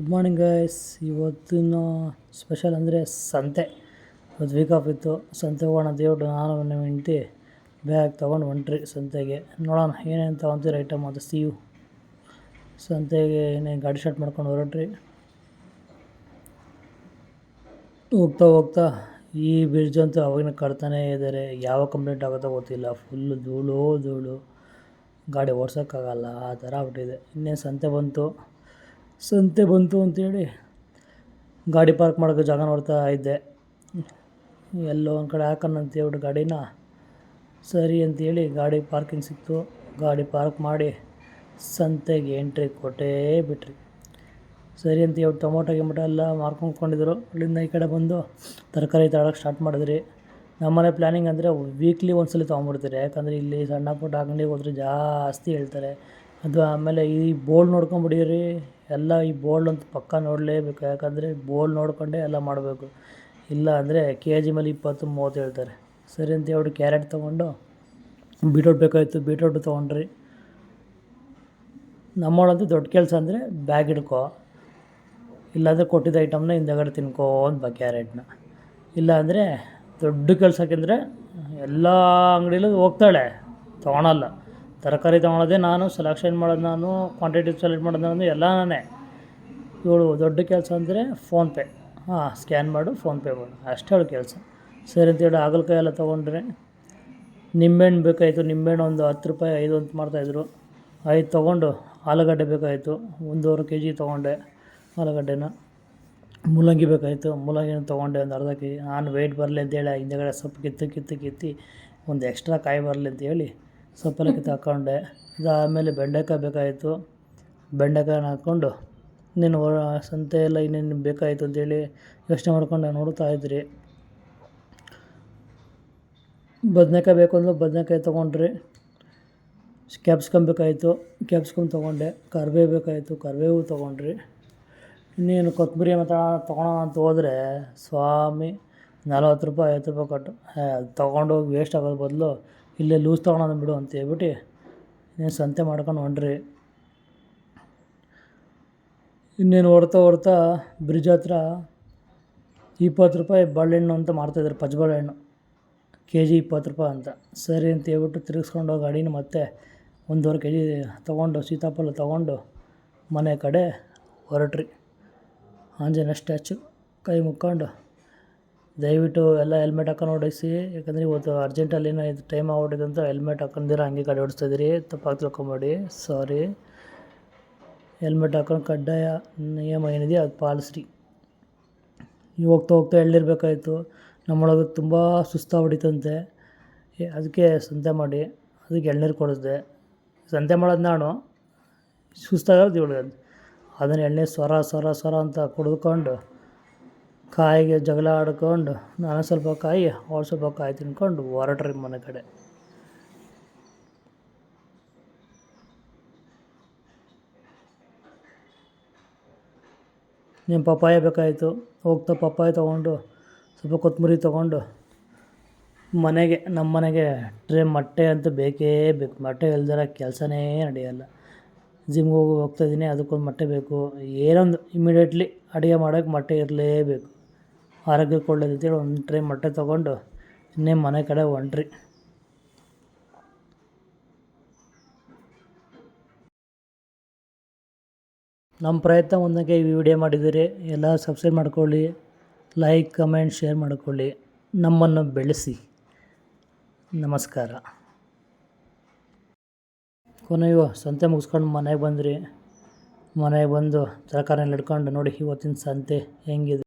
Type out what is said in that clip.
Good morning guys ಇವತ್ತಿನ special ಅಂದರೆ ಸಂತೆ. ಇವತ್ತು ವೀಕ್ ಆಫ್ ಇತ್ತು. ಸಂತೆ ಹೋಗೋಣ ದೇವ್ರು ನಾನು ನಮ್ಮ ಹೆಂಡತಿ ಬ್ಯಾಗ್ ತೊಗೊಂಡು ಹೊಂಟ್ರಿ ಸಂತೆಗೆ. ನೋಡೋಣ ಏನೇನು ತೊಗೊತೀರ ಐಟಮ್ ಸಿ ಯು ಸಂತೆಗೆ ಏನೇನು ಗಾಡಿ ಶಾರ್ಟ್ ಮಾಡ್ಕೊಂಡು ಹೊರಟ್ರಿ. ಹೋಗ್ತಾ ಹೋಗ್ತಾ ಈ ಬ್ರಿಡ್ಜ್ ಅಂತೂ ಅವಾಗಿನ ಕಡ್ತಾನೇ ಇದ್ದಾರೆ ಯಾವ ಕಂಪ್ಲೇಂಟ್ ಆಗುತ್ತೋ ಗೊತ್ತಿಲ್ಲ. ಫುಲ್ಲು ಧೂಳು ಧೂಳು. ಗಾಡಿ ಓಡ್ಸೋಕ್ಕಾಗಲ್ಲ. ಆ ಥರ ಆಗ್ಬಿಟ್ಟಿದೆ. ಇನ್ನೇನು ಸಂತೆ ಬಂತು? ಸಂತೆ ಬಂತು ಅಂತೇಳಿ ಗಾಡಿ ಪಾರ್ಕ್ ಮಾಡೋಕ್ಕೆ ಜಾಗ ನೋಡ್ತಾ ಇದ್ದೆ. ಎಲ್ಲೋ ಒಂದು ಕಡೆ ಹಾಕೋಣ ಅಂತ ಹೇಳ್ಬಿಟ್ಟು ಗಾಡಿನ ಸರಿ ಅಂತೇಳಿ ಗಾಡಿ ಪಾರ್ಕಿಂಗ್ ಸಿಕ್ತು. ಗಾಡಿ ಪಾರ್ಕ್ ಮಾಡಿ ಸಂತೆಗೆ ಎಂಟ್ರಿ ಕೊಟ್ಟೇ ಬಿಟ್ರಿ. ಸರಿ ಅಂತ ಹೇಳ್ಬಿಟ್ಟು ಟೊಮೊಟೊ ಗಿಮೊಟೊ ಎಲ್ಲ ಮಾರ್ಕೊಂಡ್ಕೊಂಡಿದ್ರು. ಅಲ್ಲಿಂದ ಈ ಕಡೆ ಬಂದು ತರಕಾರಿ ತಗೊಳಕ್ಕೆ ಸ್ಟಾರ್ಟ್ ಮಾಡಿದ್ರಿ. ನಮ್ಮನೆ ಪ್ಲ್ಯಾನಿಂಗ್ ಅಂದರೆ ವೀಕ್ಲಿ ಒಂದ್ಸಲ ತೊಗೊಂಬಿಡ್ತೀರಿ ಯಾಕಂದರೆ ಇಲ್ಲಿ ಸಣ್ಣ ಪುಟ್ಟ ಅಂಗಡಿಗೆ ಹೋದ್ರೆ ಜಾಸ್ತಿ ಹೇಳ್ತಾರೆ. ಅದು ಆಮೇಲೆ ಈ ಬೋಲ್ ನೋಡ್ಕೊಂಬಿಡೀರಿ, ಎಲ್ಲ ಈ ಬೋಲ್ಡ್ ಅಂತ ಪಕ್ಕ ನೋಡಲೇಬೇಕು. ಯಾಕಂದರೆ ಬೋಲ್ ನೋಡಿಕೊಂಡೇ ಎಲ್ಲ ಮಾಡಬೇಕು. ಇಲ್ಲ ಅಂದರೆ ಕೆ ಜಿ ಮೇಲೆ ಇಪ್ಪತ್ತು, ಮೂವತ್ತು ಹೇಳ್ತಾರೆ. ಸರಿ ಅಂತ ಹೇಳ್ಬಿಟ್ಟು ಕ್ಯಾರೆಟ್ ತೊಗೊಂಡು ಬೀಟ್ರೋಟ್ ಬೇಕಾಯಿತು, ಬೀಟ್ರೋಟ್ ತೊಗೊಂಡ್ರಿ. ನಮ್ಮವಳಂತೂ ದೊಡ್ಡ ಕೆಲಸ ಅಂದರೆ ಬ್ಯಾಗ್ ಹಿಡ್ಕೊ. ಇಲ್ಲಾಂದರೆ ಕೊಟ್ಟಿದ್ದ ಐಟಮ್ನ ಹಿಂದೆಗಡೆ ತಿನ್ಕೋ ಅಂತ ಕ್ಯಾರೆಟ್ನ. ಇಲ್ಲ ಅಂದರೆ ದೊಡ್ಡ ಕೆಲಸಕ್ಕೆಂದರೆ ಎಲ್ಲ ಅಂಗಡಿಲೂ ಹೋಗ್ತಾಳೆ, ತೊಗೊಳಲ್ಲ. ತರಕಾರಿ ತೊಗೊಳೋದೆ ನಾನು ಸೆಲೆಕ್ಷನ್ ಮಾಡೋದು ನಾನು ಕ್ವಾಂಟಿಟಿ ಸೆಲೆಕ್ಟ್ ಮಾಡೋದು ನಾನು, ಎಲ್ಲ ನಾನೇ. ಇವಳು ದೊಡ್ಡ ಕೆಲಸ ಅಂದರೆ ಫೋನ್ಪೇ ಹಾಂ ಸ್ಕ್ಯಾನ್ ಮಾಡು ಫೋನ್ಪೇ ಮಾಡು. ಅಷ್ಟೇ ಅವಳು ಕೆಲಸ. ಸರಿ ಅಂತೇಳಿ ಹಾಗಲಕಾಯಿ ಎಲ್ಲ ತೊಗೊಂಡ್ರೆ ನಿಂಬೆಹಣ್ಣು ಬೇಕಾಯಿತು, ನಿಂಬೆಹಣ್ಣು ಒಂದು ಹತ್ತು ರೂಪಾಯಿ, ಐದು ಅಂತ ಮಾಡ್ತಾಯಿದ್ರು ಐದು ತೊಗೊಂಡು ಆಲೂಗಡ್ಡೆ ಬೇಕಾಯಿತು, ಒಂದೂವರೆ ಕೆ ಜಿ ತೊಗೊಂಡೆ ಆಲೂಗಡ್ಡೆನ. ಮೂಲಂಗಿ ಬೇಕಾಯಿತು ಮೂಲಂಗಿನ ತೊಗೊಂಡೆ ಒಂದು ಅರ್ಧ ಕೆ ಜಿ ನಾನು ವೆಯ್ಟ್ ಬರಲಿ ಅಂತೇಳಿ ಹಿಂದೆಗಡೆ ಸೊಪ್ಪು ಕಿತ್ತು ಕಿತ್ತು, ಕಿತ್ತಿ, ಒಂದು ಎಕ್ಸ್ಟ್ರಾ ಕಾಯಿ ಬರಲಿ ಅಂತೇಳಿ ಸೊಪ್ಪೆಲ್ಲ ಕಿತ್ತು ಹಾಕ್ಕೊಂಡೆ ಇದಾದಮೇಲೆ ಬೆಂಡೆಕಾಯಿ ಬೇಕಾಯಿತು. ಬೆಂಡೆಕಾಯಿನ ಹಾಕ್ಕೊಂಡು ನೀನು ಸಂತೆ ಎಲ್ಲ ಇನ್ನೇನು ಬೇಕಾಯಿತು ಅಂತೇಳಿ ಯೋಚನೆ ಮಾಡ್ಕೊಂಡು ನೋಡ್ತಾ ಇದ್ರಿ. ಬದನೆಕಾಯಿ ಬೇಕು ಅಂದ್ರೆ ಬದನೆಕಾಯಿ ತೊಗೊಂಡ್ರಿ. ಕ್ಯಾಪ್ಸ್ಕಮ್ ಬೇಕಾಯಿತು. ಕ್ಯಾಪ್ಸ್ಕಮ್ ತೊಗೊಂಡೆ. ಕರಿಬೇವು ಬೇಕಾಯಿತು. ಕರಿಬೇವು ತೊಗೊಂಡ್ರಿ. ಇನ್ನೇನು ಕೊತ್ತಂಬರಿ ಮತ್ತು ತೊಗೊಳೋಣ ಅಂತ ಹೋದರೆ ಸ್ವಾಮಿ, ನಲ್ವತ್ತು ರೂಪಾಯಿ, ಐವತ್ತು ರೂಪಾಯಿ ಕೊಟ್ಟು ಅದು ತೊಗೊಂಡೋಗಿ ವೇಸ್ಟ್ ಆಗೋದು ಬದಲು ಇಲ್ಲೇ ಲೂಸ್ ತೊಗೊಳೋದು ಬಿಡು ಅಂತ ಹೇಳ್ಬಿಟ್ಟು ಇನ್ನೇನು ಸಂತೆ ಮಾಡ್ಕೊಂಡು ಹೊಂಡ್ರಿ ಇನ್ನೇನು ಓಡ್ತಾ ಓಡ್ತಾ ಬ್ರಿಡ್ಜ್ ಹತ್ರ ಇಪ್ಪತ್ತು ರೂಪಾಯಿ ಬಾಳೆಹಣ್ಣು ಅಂತ ಮಾರ್ತಾಯಿದ್ರು ಪಚ್ಚಬಾಳೆಹಣ್ಣು ಕೆ ಜಿ ಇಪ್ಪತ್ತು ರೂಪಾಯಿ ಅಂತ. ಸರಿ ಅಂತ ಹೇಳ್ಬಿಟ್ಟು ತಿರುಗಿಸ್ಕೊಂಡು ಹೋಗಿ ಗಾಡಿನ ಮತ್ತೆ ಒಂದೂವರೆ ಕೆ ಜಿ ತೊಗೊಂಡು, ಸೀತಾಫಲ ತೊಗೊಂಡು ಮನೆ ಕಡೆ ಹೊರಟ್ರಿ. ಆಂಜನೇಯ ಸ್ಟ್ಯಾಚು ಕೈ ಮುಕ್ಕೊಂಡು ದಯವಿಟ್ಟು ಎಲ್ಲ ಹೆಲ್ಮೆಟ್ ಹಾಕೊಂಡು ಓಡಿಸಿ ಯಾಕಂದರೆ ಇವತ್ತು ಅರ್ಜೆಂಟಲ್ಲಿ ಏನೋ ಇದು ಟೈಮ್ ಆಗ್ಬಿಟ್ಟಿದೆ ಅಂತ ಹೆಲ್ಮೆಟ್ ಹಾಕೊಂಡಿರ, ಹಂಗೆ ಗಾಡಿ ಓಡಿಸ್ತಾ ಇದ್ದೀರಿ. ತಪ್ಪಾಗಿ ತಿಳ್ಕೊಬೇಡಿ. ಸಾರಿ ಹೆಲ್ಮೆಟ್ ಹಾಕೊಂಡು ಕಡ್ಡಾಯ ನಿಯಮ ಏನಿದೆಯೋ ಅದು ಪಾಲಿಸ್ರಿ. ನೀವು ಹೋಗ್ತಾ ಹೋಗ್ತಾ ಎಳ್ಳಿರ್ಬೇಕಾಯ್ತು. ನಮ್ಮೊಳಗೆ ತುಂಬ ಸುಸ್ತಾಗ್ಬಿಡಿತಂತೆ ಅದಕ್ಕೆ ಸಂತೆ ಮಾಡಿ. ಅದಕ್ಕೆ ಎಳ್ನೀರು ಕೊಡಿಸ್ದೆ. ಸಂತೆ ಮಾಡೋದು ನಾನು. ಸುಸ್ತಾಗೋದು ಇವಳಿಗೆ ಅದನ್ನು ಎಳ್ನೀರು ಸ್ವರ ಸ್ವರ ಸ್ವರ ಅಂತ ಕುಡಿದ್ಕೊಂಡು ಕಾಯಿಗೆ ಜಗಳ ಆಡ್ಕೊಂಡು, ನಾನು ಸ್ವಲ್ಪ ಕಾಯಿ ಅವ್ರು ಸ್ವಲ್ಪ ಕಾಯಿ ತಿನ್ಕೊಂಡು ಹೊರಟ್ರಿ ಮನೆ ಕಡೆ. ನಿಮ್ಮ ಪಪ್ಪಾಯ ಬೇಕಾಯಿತು. ಹೋಗ್ತಾ ಪಪ್ಪಾಯ ತೊಗೊಂಡು, ಸ್ವಲ್ಪ ಕೊತ್ತಂಬರಿ ತೊಗೊಂಡು, ಮನೆಗೆ ನಮ್ಮ ಮನೆಗೆ ಟ್ರೇ ಮೊಟ್ಟೆ ಅಂತೂ ಬೇಕೇ ಬೇಕು. ಮೊಟ್ಟೆ ಇಲ್ದಿರ ಕೆಲಸನೇ ನಡೆಯಲ್ಲ. ಜಿಮ್ಗೆ ಹೋಗಿ ಹೋಗ್ತಾಯಿದ್ದೀನಿ ಅದಕ್ಕೊಂದು ಮೊಟ್ಟೆ ಬೇಕು. ಏನೊಂದು ಇಮಿಡಿಯೇಟ್ಲಿ ಅಡುಗೆ ಮಾಡೋಕ್ಕೆ ಮೊಟ್ಟೆ ಇರಲೇಬೇಕು. ಆರೋಗ್ಯಕ್ಕೆ ಒಳ್ಳೇದು ಅಂತೇಳಿ ಒಂದು ಟ್ರೈ ಮೊಟ್ಟೆ ತೊಗೊಂಡು ಇನ್ನೇ ಮನೆ ಕಡೆ ಹೊಂಟ್ರಿ. ನಮ್ಮ ಪ್ರಯತ್ನ ಒಂದಕ್ಕೆ ಈ ವಿಡಿಯೋ ಮಾಡಿದ್ದೀರಿ. ಎಲ್ಲ ಸಬ್ಸ್ಕ್ರೈಬ್ ಮಾಡ್ಕೊಳ್ಳಿ, ಲೈಕ್, ಕಮೆಂಟ್, ಶೇರ್ ಮಾಡ್ಕೊಳ್ಳಿ. ನಮ್ಮನ್ನು ಬೆಳೆಸಿ. ನಮಸ್ಕಾರ. ಕೊನೆಯೋ ಸಂತೆ ಮುಗಿಸ್ಕೊಂಡು ಮನೆಗೆ ಬಂದ್ರಿ. ಮನೆಗೆ ಬಂದು ತರಕಾರಿಯಲ್ಲಿ ಹಿಡ್ಕೊಂಡು ನೋಡಿ ಇವತ್ತಿನ ಸಂತೆ ಹೆಂಗಿದೆ.